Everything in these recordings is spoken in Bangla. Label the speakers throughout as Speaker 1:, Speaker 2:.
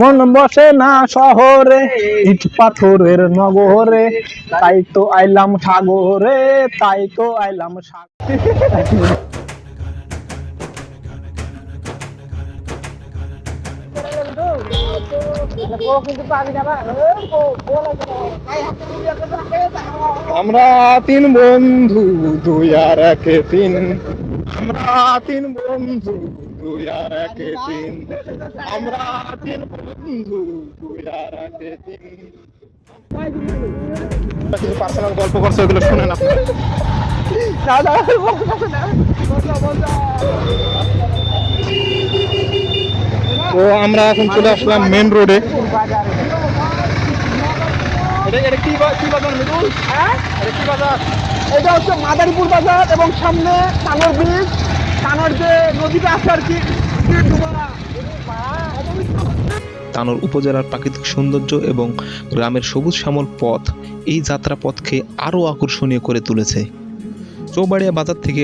Speaker 1: মন বসে না শহরে, ইট পাথরের নগরে। তাই তো আইলাম সাগরে, তাই তো আইলাম আমরা তিন বন্ধু, দুই আর একে তিন। আমরা তিন বন্ধু দুই আর একে আমরা তিন বন্ধু দুই আর একে কিছু পার্সোনাল গল্প করছে ওগুলো শুনেন আপনারা তো আমরা এখন চলে আসলাম মেন রোডে এটা এটা বা- কি বাজার মৃদুল এটা কি বাজার?
Speaker 2: এটা হচ্ছে মাদারীপুর বাজার এবং সামনে কানোর ব্রিজ। কানোর যে আছে আর কি
Speaker 3: তানোর উপজেলার প্রাকৃতিক সৌন্দর্য এবং গ্রামের সবুজ শ্যামল পথ এই যাত্রা পথকে আরও আকর্ষণীয় করে তুলেছে। চৌবাড়িয়া বাজার থেকে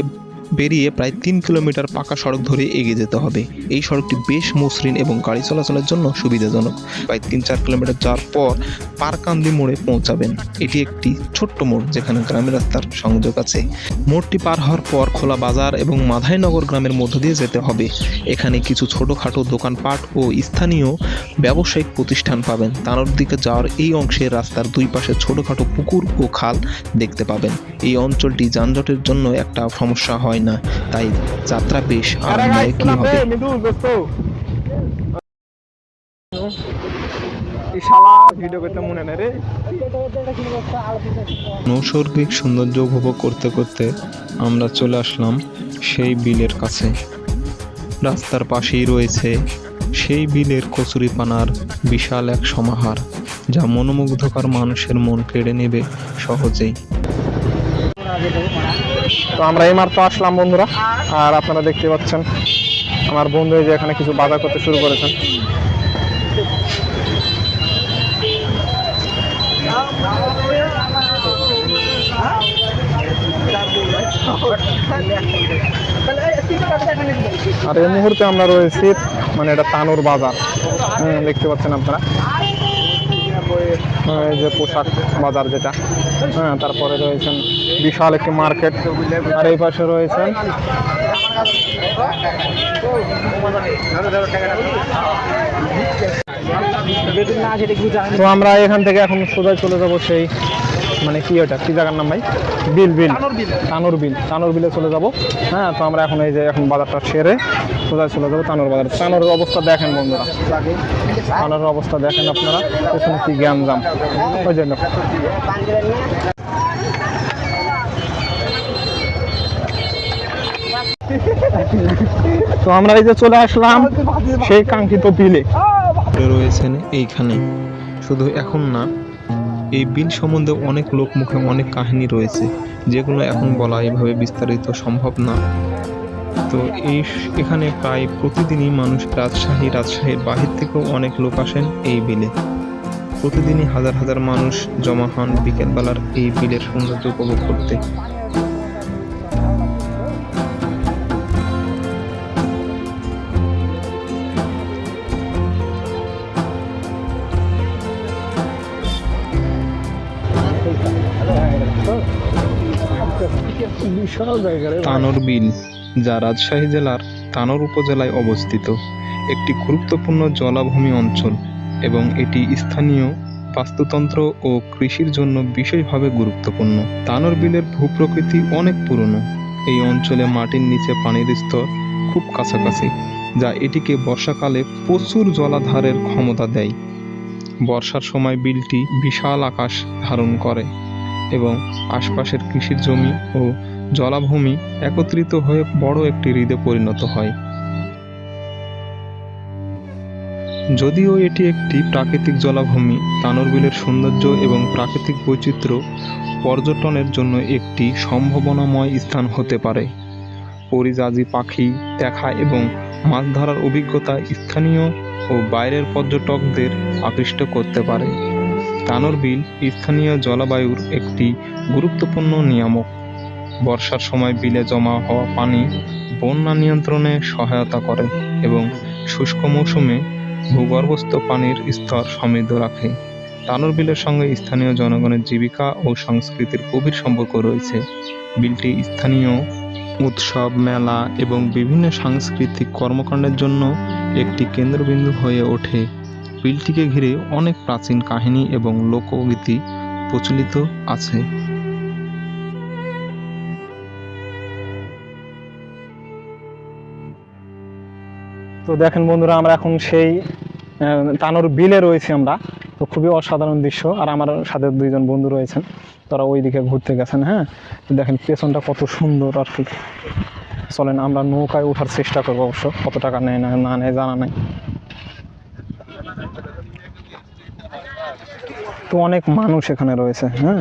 Speaker 3: বেরিয়ে প্রায় তিন কিলোমিটার পাকা সড়ক ধরে এগিয়ে যেতে হবে। এই সড়কটি বেশ মসৃণ এবং গাড়ি চলাচলের জন্য সুবিধাজনক। প্রায় তিন চার কিলোমিটার যাওয়ার পর পারকান্দি মোড়ে পৌঁছাবেন। এটি একটি ছোট্ট মোড় যেখানে গ্রামের রাস্তার সংযোগ আছে। মোড়টি পার হওয়ার পর খোলা বাজার এবং মাধাইনগর গ্রামের মধ্য দিয়ে যেতে হবে। এখানে কিছু ছোটোখাটো দোকানপাট ও স্থানীয় ব্যবসায়িক প্রতিষ্ঠান পাবেন। তানোর দিকে যাওয়ার এই অংশের রাস্তার দুই পাশে ছোটোখাটো পুকুর ও খাল দেখতে পাবেন। এই অঞ্চলটি যানজটের জন্য একটা সমস্যা হয় না। তাই যাত্রা বেশ আরামদায়কই হবে। নৈসর্গিক সৌন্দর্য উপভোগ করতে করতে আমরা চলে আসলাম সেই বিলের কাছে। রাস্তার পাশেই রয়েছে সেই বিলের কচুরিপানার বিশাল এক সমাহার যা মনোমুগ্ধকর মানুষের মন কেড়ে নেবে সহজেই।
Speaker 1: তো আমরা এই মাত্র আসলাম বন্ধুরা। আর আপনারা দেখতে পাচ্ছেন, আমার বন্ধু যে এখানে কিছু বাজার করতে শুরু করেছেন। আর এই মুহূর্তে আমরা রয়েছি মানে এটা তানুর বাজার। দেখতে পাচ্ছেন আপনারা। যে পোশাক বাজার যেটা। হ্যাঁ তারপরে রয়েছেন বিশাল একটি মার্কেট। আর এই পাশে রয়েছেন তো আমরা এখান থেকে এখন সোজা চলে যাব সেই মানে কি ওটা? কি জায়গার নাম ভাই? বিল বিল। তানুর বিল। তানুর বিলে। চলে যাব। হ্যাঁ তো আমরা এখন এই যে এখন বাজারটা সেরে সোজা চলে যাব তানুর বাজার। তানুরের অবস্থা দেখেন বন্ধুরা। তানুরের অবস্থা দেখেন আপনারা। পেছনে কি জ্ঞান জাম ওই জন্য তো আমরা এই যে চলে আসলাম সেই কাঙ্ক্ষিত বিলে।
Speaker 3: রয়েছেন এইখানে। শুধু এখন না, এই বিল সম্বন্ধে অনেক লোক মুখে অনেক কাহিনী রয়েছে, যেগুলো এখন বলা এভাবে বিস্তারিত সম্ভব না। তো এই এখানে প্রায় প্রতিদিনই মানুষ রাজশাহী, রাজশাহীর বাহির থেকেও অনেক লোক আসেন এই বিলে। প্রতিদিনই হাজার হাজার মানুষ জমা হন বিকেলবেলার এই বিলের সৌন্দর্য উপভোগ করতে। তানোর বিল, যা রাজশাহী জেলার তানোর উপজেলায় অবস্থিত, একটি গুরুত্বপূর্ণ জলাভূমি অঞ্চল এবং এটি স্থানীয় বাস্তুতন্ত্র ও কৃষির জন্য বিশেষভাবে গুরুত্বপূর্ণ। তানোর বিলের ভূপ্রকৃতি অনেক পুরনো। এই অঞ্চলে মাটির নিচে পানির স্তর খুব কাছাকাছি, যা এটিকে বর্ষাকালে প্রচুর জলাধারের ক্ষমতা দেয়। বর্ষার সময় বিলটি বিশাল আকাশ ধারণ করে এবং আশপাশের কৃষির জমি ও জলাভূমি একত্রিত হয়ে বড় একটি হ্রদে পরিণত হয়। যদিও এটি একটি প্রাকৃতিক জলাভূমি তানোর বিলের সৌন্দর্য এবং প্রাকৃতিক বৈচিত্র্য পর্যটনের জন্য একটি সম্ভাবনাময় স্থান হতে পারে। পরিযাজী পাখি, দেখা এবং মাছ ধরার অভিজ্ঞতা স্থানীয় ও বাইরের পর্যটকদের আকৃষ্ট করতে পারে। তানোর বিল স্থানীয় জলবায়ুর একটি গুরুত্বপূর্ণ নিয়ামক। বর্ষার সময় বিলে জমা হওয়া পানি বন্যা নিয়ন্ত্রণে সহায়তা করে এবং শুষ্ক মৌসুমে ভূগর্ভস্থ পানির স্তর সমৃদ্ধ রাখে। তানোর বিলের সঙ্গে স্থানীয় জনগণের জীবিকা ও সংস্কৃতির গভীর সম্পর্ক রয়েছে। বিলটি স্থানীয় উৎসব, মেলা এবং বিভিন্ন সাংস্কৃতিক কর্মকাণ্ডের জন্য একটি কেন্দ্রবিন্দু হয়ে ওঠে। বিলটিকে ঘিরে অনেক প্রাচীন কাহিনী এবং লোকগীতি প্রচলিত আছে।
Speaker 1: তো দেখেন বন্ধুরা, আমরা এখন সেই তানোর বিলে রয়েছি আমরা। তো খুবই অসাধারণ দৃশ্য, আর আমার সাথে দুইজন বন্ধু রয়েছেন। তারা ওই দিকে ঘুরতে গেছেন হ্যাঁ? তো দেখেন পেছনটা কত সুন্দর আর কি। চলেন, আমরা নৌকায় ওঠার চেষ্টা করব অবশ্য। কত টাকা নেয় না না নেয়, জানা নেই। তো অনেক মানুষ এখানে রয়েছে হ্যাঁ?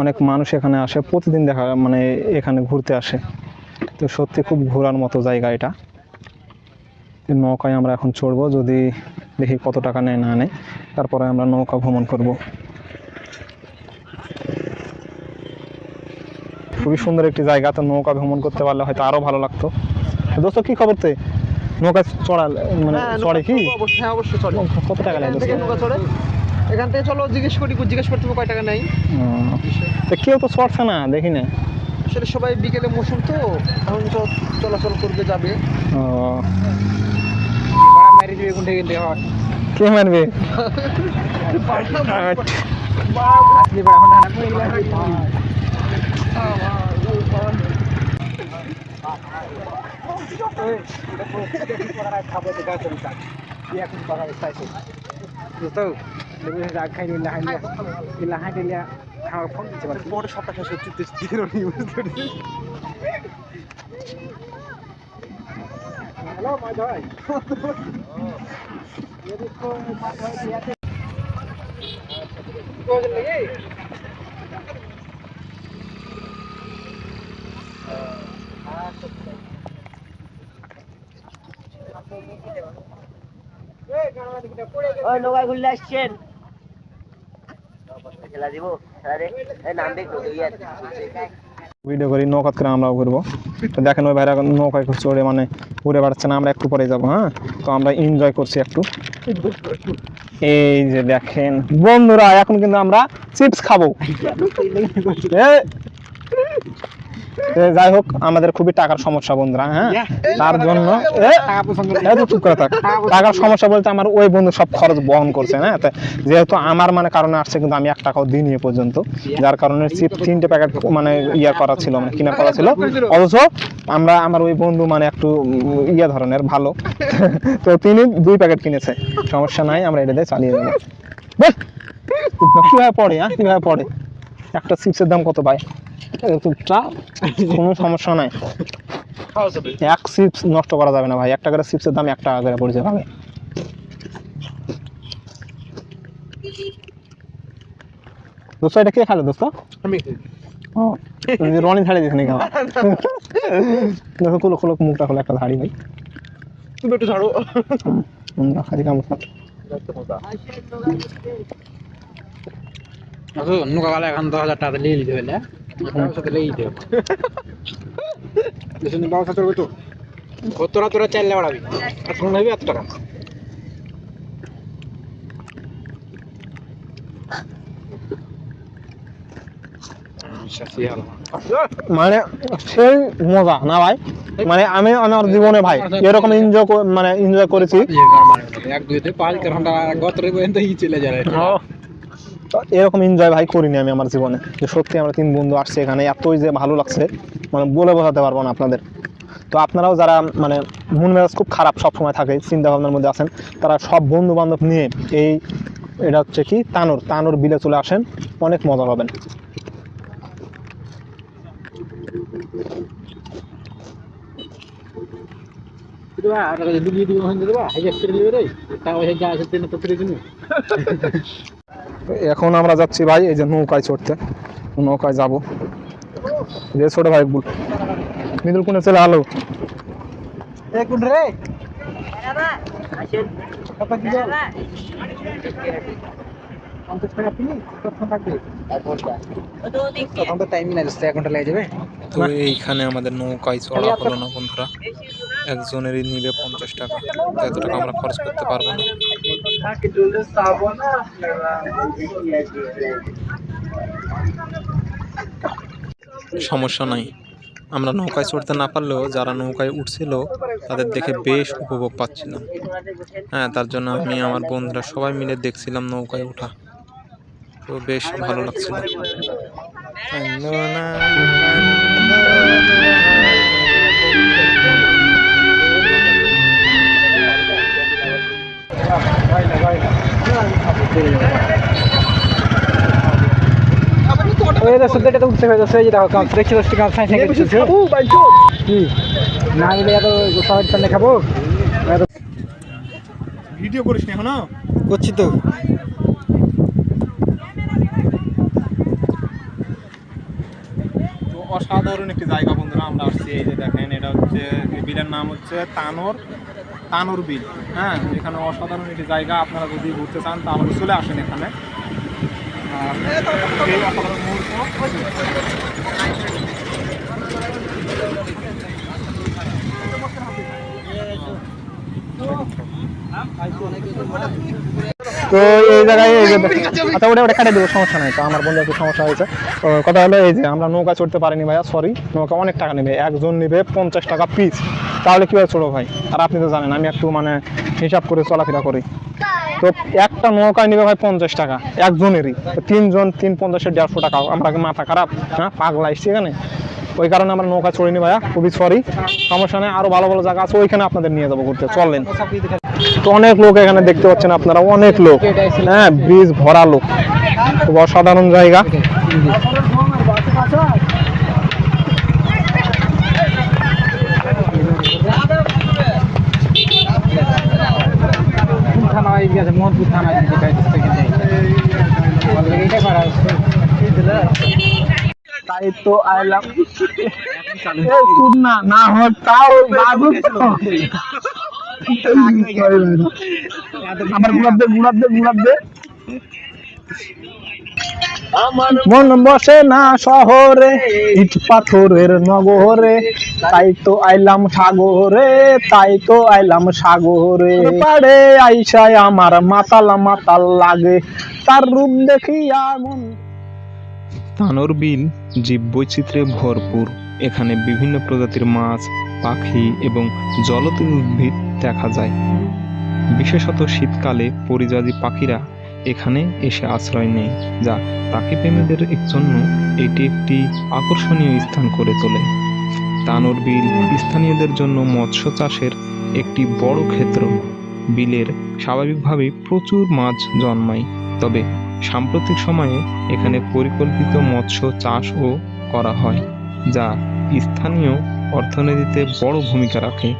Speaker 1: অনেক মানুষ এখানে আসে, প্রতিদিন দেখা মানে এখানে ঘুরতে আসে। তো সত্যি খুব ঘোরার মতো জায়গা এটা। নৌকায় আমরা এখন চড়বো যদি দেখি কত টাকা নেয় না নেয় তারপরে আমরা নৌকা ভ্রমণ করব। খুবই সুন্দর একটি জায়গা তো নৌকা ভ্রমণ করতে পারলে হয়তো আরও ভালো লাগতো। দোস্ত কি খবর তে? নৌকা চড়া মানে
Speaker 2: হ্যাঁ,
Speaker 1: চড়ে কি?
Speaker 2: হ্যাঁ অবশ্যই
Speaker 1: কত টাকা লাগে
Speaker 2: এখান থেকে নৌকা চড়ে। এখান থেকে চলো জিজ্ঞেস করি জিজ্ঞেস করতে কয় টাকা নেই
Speaker 1: তো কেউ তো চড়ছে না দেখি না।
Speaker 2: আসলে সবাই বিকেলে মৌসুম তো এখন চলাচল করবে যাবে।
Speaker 1: ও, কে মারবে?
Speaker 2: পরে সবটা শেষ হচ্ছে দিনের নিউজ
Speaker 4: ওই নৌকায় ঘুরলে আসছেন খেলা দিব আরে এই নাম দেখো দুই আর
Speaker 1: ভিডিও করি নৌকাত করে আমরাও ঘুরবো। তো দেখেন ওই ভাইরা নৌকায় চড়ে মানে ঘুরে বেড়াচ্ছে না আমরা একটু পরে যাব হ্যাঁ? তো আমরা এনজয় করছি একটু। এই যে দেখেন বন্ধুরা এখন কিন্তু আমরা চিপস খাব। যাই হোক আমাদের খুবই টাকার সমস্যা বন্ধুরা হ্যাঁ? তার জন্য চুপ করে থাক। টাকার সমস্যা বলতে আমার ওই বন্ধু সব খরচ বহন করছে না যেহেতু আমার মানে কারণে আসছে কিন্তু আমি এক টাকাও দিইনি এ পর্যন্ত। যার কারণে চিপ তিনটে প্যাকেট মানে ইয়া করা ছিল মানে কিনা করা ছিল। অথচ আমরা আমার ওই বন্ধু মানে একটু ইয়া ধরনের ভালো। তো তিনি দুই প্যাকেট কিনেছে। সমস্যা নাই আমরা এটা দিয়ে চালিয়ে দেবো বেশ, কীভাবে পড়ে হ্যাঁ? কীভাবে পড়ে? একটা চিপসের দাম কত ভাই? কোনো সমস্যা নাই। এক চিপস নষ্ট করা যাবে না ভাই একটা করে চিপসের দাম এক টাকা করে পড়ছে ভাবে। দোস্ত এটা কে খালে দোস্ত?
Speaker 2: আমি
Speaker 1: ও রনি ছাড়িয়ে দিস নাকি আমার দেখো খুলো খুলো মুখটা খোলো একটা ধাড়ি ভাই।
Speaker 2: তুমি একটু ছাড়ো
Speaker 1: মুখটা খালি কামড়
Speaker 5: নৌকা গেলে এখন দশ হাজার টাকা নিয়ে নিতে হলে। হবে তো তোরা চাইলে বাড়াবি আর ফোন নেবি এত টাকা।
Speaker 1: মানে সেই মজা না ভাই? মানে আমি আমার জীবনে ভাই এরকম এনজয় মানে এনজয় করেছি।
Speaker 5: কার মানে। এক দুই পাঁচ ঘণ্টা গত চলে যায়।
Speaker 1: তো এরকম এনজয় ভাই করিনি আমি আমার জীবনে। যে সত্যি আমরা তিন বন্ধু আসছে এখানে এতই যে ভালো লাগছে মানে বলে বোঝাতে পারব না আপনাদের। তো আপনারাও যারা মানে মন মেজাজ খুব খারাপ সব সময় থাকে চিন্তা ভাবনার মধ্যে আছেন তারা সব বন্ধু বান্ধব নিয়ে এই এটা হচ্ছে কি তানোর তানোর বিলে চলে আসেন অনেক মজা পাবেন।
Speaker 5: ডুবিয়ে দিব দেবা রে যা আছে তো ফিরে
Speaker 1: তো এখন আমরা যাচ্ছি ভাই এই যে নৌকায় চড়তে। নৌকায় যাব। যে ছোট ভাই বল মিদুল কোনে চলে আলো?
Speaker 2: রে?
Speaker 4: আসেন।
Speaker 5: পঞ্চাশ টাকা পিস কতক্ষণ থাকবে?
Speaker 4: এক ঘণ্টা।
Speaker 5: তখন তো টাইমই না এক ঘণ্টা লেগে যাবে।
Speaker 3: তো এইখানে আমাদের নৌকায় চড়া হলো না বন্ধুরা? একজনেরই নিবে পঞ্চাশ টাকা। এত টাকা আমরা খরচ করতে পারব না। সমস্যা নাই। আমরা নৌকায় চড়তে না পারলেও যারা নৌকায় উঠছিল তাদের দেখে বেশ উপভোগ পাচ্ছিলাম। হ্যাঁ তার জন্য আমি আমার বন্ধুরা সবাই মিলে দেখছিলাম নৌকায় ওঠা। তো বেশ ভালো লাগছিল
Speaker 5: ওই যে এটা উঠতে এই দেখো দেখছি দশটি সাইন কি? না মিলে এত সবাই সামনে খাব?
Speaker 1: ভিডিও করিস না এখনও?
Speaker 5: করছি তো।
Speaker 1: অসাধারণ একটি জায়গা বন্ধুরা, আমরা আসছি এই যে দেখেন, এটা হচ্ছে বিলের নাম হচ্ছে তানোর তানোর বিল। হ্যাঁ এখানে অসাধারণ একটি জায়গা, আপনারা যদি ঘুরতে চান, তাহলে চলে আসেন এখানে। তো এই জায়গায় এই যে আচ্ছা ওটা ওটা কেটে দেবো সমস্যা নাই। তো আমার বন্ধু একটু সমস্যা হয়েছে। তো কথা হলো এই যে আমরা নৌকা চড়তে পারিনি ভাইয়া সরি নৌকা অনেক টাকা নেবে একজন নেবে পঞ্চাশ টাকা পিস তাহলে কীভাবে চড়ো ভাই? আর আপনি তো জানেন আমি একটু মানে হিসাব করে চলাফেরা করি। তো একটা নৌকায় নেবে ভাই পঞ্চাশ টাকা একজনেরই। তো তিনজন তিন পঞ্চাশের দেড়শো টাকা আমরা মাথা খারাপ? হ্যাঁ পাগলা এসছি এখানে? ওই কারণে আমরা নৌকা চড়িনি ভাইয়া খুবই সরি সমস্যা নেই আরও ভালো ভালো জায়গা আছে ওইখানে আপনাদের নিয়ে যাব ঘুরতে চললেন অনেক লোক এখানে দেখতে পাচ্ছেন আপনারা, অনেক লোক। হ্যাঁ ব্রিজ ভরা লোক। খুব অসাধারণ জায়গা। তাই তো আইলাম। না না হয় তাও আমার গুলাব দে গুলাব দে গুলাব দে। মন বসে না শহরে ইট পাথরের নগরে তাই তো আইলাম সাগরে তাই তো আইলাম সাগরে। পাড়ে আইসায় আমার মাতাল মাতাল লাগে। তার রূপ দেখিয়া মন
Speaker 3: তানোর বিল জীববৈচিত্র্যে ভরপুর। এখানে বিভিন্ন প্রজাতির মাছ পাখি এবং জলজ উদ্ভিদ দেখা যায়। বিশেষত শীতকালে পরিযায়ী পাখিরা এখানে এসে আশ্রয় নেয়, যা পাখিপ্রেমীদের জন্য এটি একটি আকর্ষণীয় স্থান করে তোলে। তানোর বিল স্থানীয়দের জন্য মৎস্য চাষের একটি বড় ক্ষেত্র। বিলের স্বাভাবিকভাবেই প্রচুর মাছ জন্মায়, তবে সাম্প্রতিক সময়ে এখানে পরিকল্পিত মৎস্য চাষও করা হয়, যা স্থানীয় অর্থনীতিতে বড় ভূমিকা রাখে।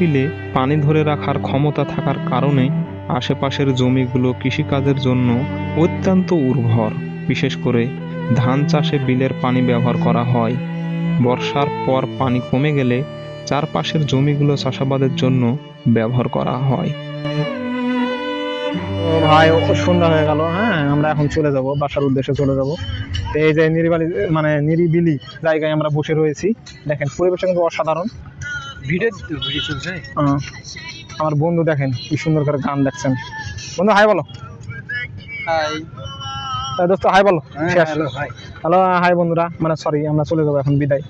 Speaker 3: বিলে পানি ধরে রাখার ক্ষমতা থাকার কারণে আশেপাশের জমিগুলো কৃষিকাজের জন্য অত্যন্ত উর্বর। বিশেষ করে ধান চাষে বিলের পানি ব্যবহার করা হয়। বর্ষার পর পানি কমে গেলে চারপাশের জমিগুলো চাষাবাদের জন্য ব্যবহার করা হয়।
Speaker 1: ভাই সন্ধ্যা হয়ে গেল হ্যাঁ? আমরা এখন চলে যাব, বাসার উদ্দেশ্যে চলে যাব। এই যে নিরিবালি মানে নিরিবিলি জায়গায় আমরা বসে রয়েছি। দেখেন, পরিবেশটা কিন্তু অসাধারণ।
Speaker 5: ভিডিও ভিডিও চলছে?
Speaker 1: আমার বন্ধু দেখেন কি সুন্দর করে গান দেখছেন। বন্ধু হাই বলো।
Speaker 5: হাই।
Speaker 1: দোস্ত হাই বলো
Speaker 5: হ্যালো হাই।
Speaker 1: হ্যালো হাই বন্ধুরা মানে সরি আমরা চলে যাব এখন বিদায়।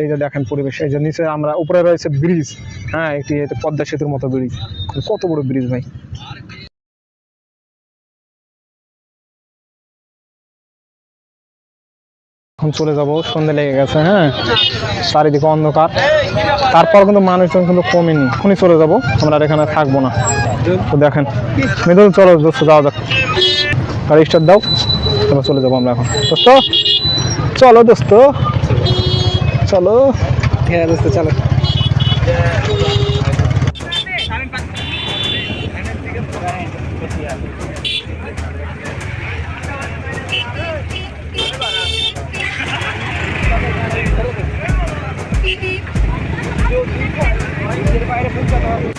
Speaker 1: এই যে দেখেন পরিবেশ এই যে নিচে আমরা উপরে রয়েছে ব্রিজ। হ্যাঁ একটি পদ্মা সেতুর মতো ব্রিজ। কত বড় ব্রিজ ভাই? এখন চলে যাব, সন্ধে লেগে গেছে হ্যাঁ? চারিদিকে অন্ধকার। তারপর কিন্তু মানুষজন কিন্তু কমেনি এখনই চলে যাব, আমরা আর এখানে থাকব না। তো দেখেন, মৃদুল, চলো দোস্ত, যাওয়া যাক। গাড়ি স্টার্ট দাও, তারপর চলে যাব আমরা এখন। দোস্ত, চলো দোস্ত। চলো।
Speaker 5: আছে, দোস্ত, চলো। Thank you.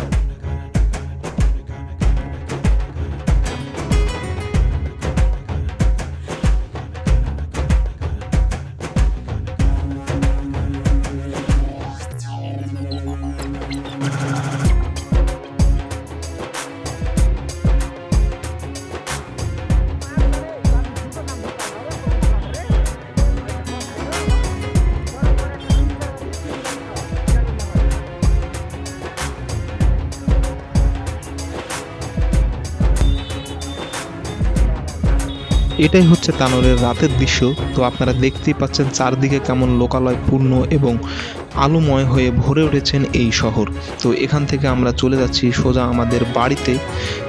Speaker 3: এটাই হচ্ছে তানোরের রাতের দৃশ্য। তো আপনারা দেখতেই পাচ্ছেন চারদিকে কেমন লোকালয় পূর্ণ এবং আলোময় হয়ে ভরে উঠেছেন এই শহর। তো এখান থেকে আমরা চলে যাচ্ছি সোজা আমাদের বাড়িতে।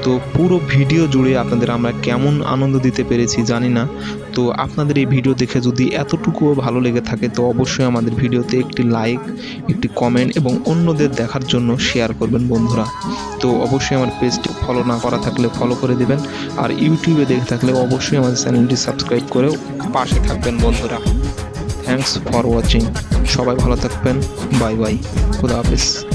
Speaker 3: তো পুরো ভিডিও জুড়ে আপনাদের আমরা কেমন আনন্দ দিতে পেরেছি জানি না। তো আপনাদের এই ভিডিও দেখে যদি এতটুকুও ভালো লেগে থাকে, তো অবশ্যই আমাদের ভিডিওতে একটি লাইক একটি কমেন্ট এবং অন্যদের দেখার জন্য শেয়ার করবেন বন্ধুরা। তো অবশ্যই আমার পেজটি ফলো না করা থাকলে ফলো করে দেবেন। আর ইউটিউবে দেখে থাকলে অবশ্যই আমাদের চ্যানেলটি সাবস্ক্রাইব করেও পাশে থাকবেন বন্ধুরা। থ্যাঙ্কস ফর ওয়াচিং সবাই ভালো থাকবেন। Bye bye. খুদা হাফিজ।